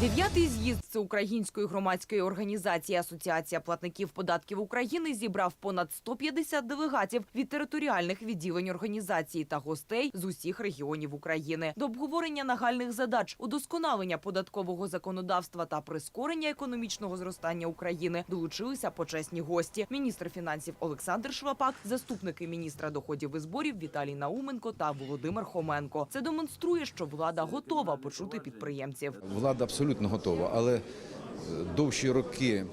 П'ятий з'їзд Всеукраїнської громадської організації Асоціація платників податків України зібрав понад 150 делегатів від територіальних відділень організації та гостей з усіх регіонів України. До обговорення нагальних задач, удосконалення податкового законодавства та прискорення економічного зростання України долучилися почесні гості: міністр фінансів Олександр Шлапак, заступники міністра доходів і зборів Віталій Науменко та Володимир Хоменко. Це демонструє, що влада готова почути підприємців. Влада абсолютно готова, але е, довші роки, е,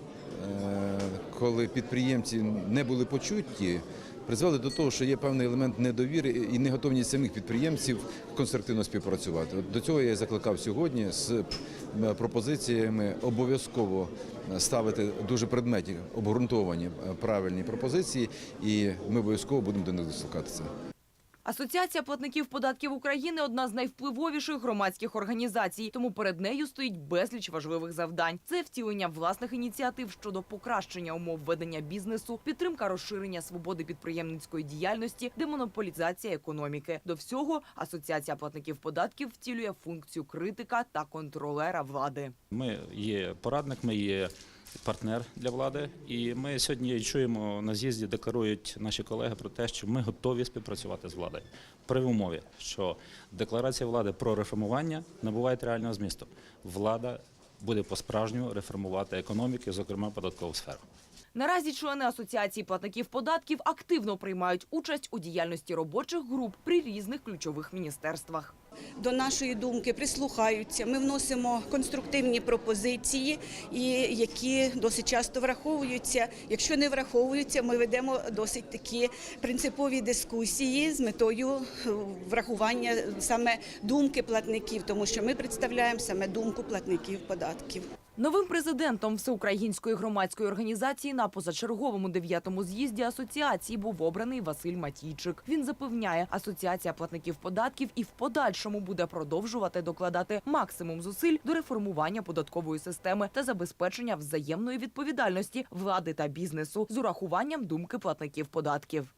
коли підприємці не були почуті, призвели до того, що є певний елемент недовіри і неготовність самих підприємців конструктивно співпрацювати. До цього я закликав сьогодні з е, пропозиціями обов'язково ставити дуже предметні, обґрунтовані правильні пропозиції, і ми обов'язково будемо до них дослухатися. Асоціація платників податків України одна з найвпливовіших громадських організацій, тому перед нею стоїть безліч важливих завдань. Це втілення власних ініціатив щодо покращення умов ведення бізнесу, підтримка розширення свободи підприємницької діяльності, демонополізація економіки. До всього асоціація платників податків втілює функцію критика та контролера влади. Ми є порадник, ми є партнер для влади, і ми сьогодні чуємо на з'їзді, декларують наші колеги про те, що ми готові співпрацювати з владою при умові, що декларація влади про реформування набуває реального змісту. Влада буде по-справжньому реформувати економіку, зокрема податкову сферу. Наразі члени асоціації платників податків активно приймають участь у діяльності робочих груп при різних ключових міністерствах. до нашої думки прислухаються. Ми вносимо конструктивні пропозиції, які досить часто враховуються. Якщо не враховуються, ми ведемо досить такі принципові дискусії з метою е, врахування саме думки платників, тому що ми представляємо саме думку платників податків. Новим президентом Всеукраїнської громадської організації на позачерговому дев'ятому з'їзді асоціації був обраний Василь Матійчик. Він запевняє, асоціація платників податків і в подальшому буде продовжувати докладати максимум зусиль до реформування податкової системи та забезпечення взаємної відповідальності влади та бізнесу з урахуванням думки платників податків.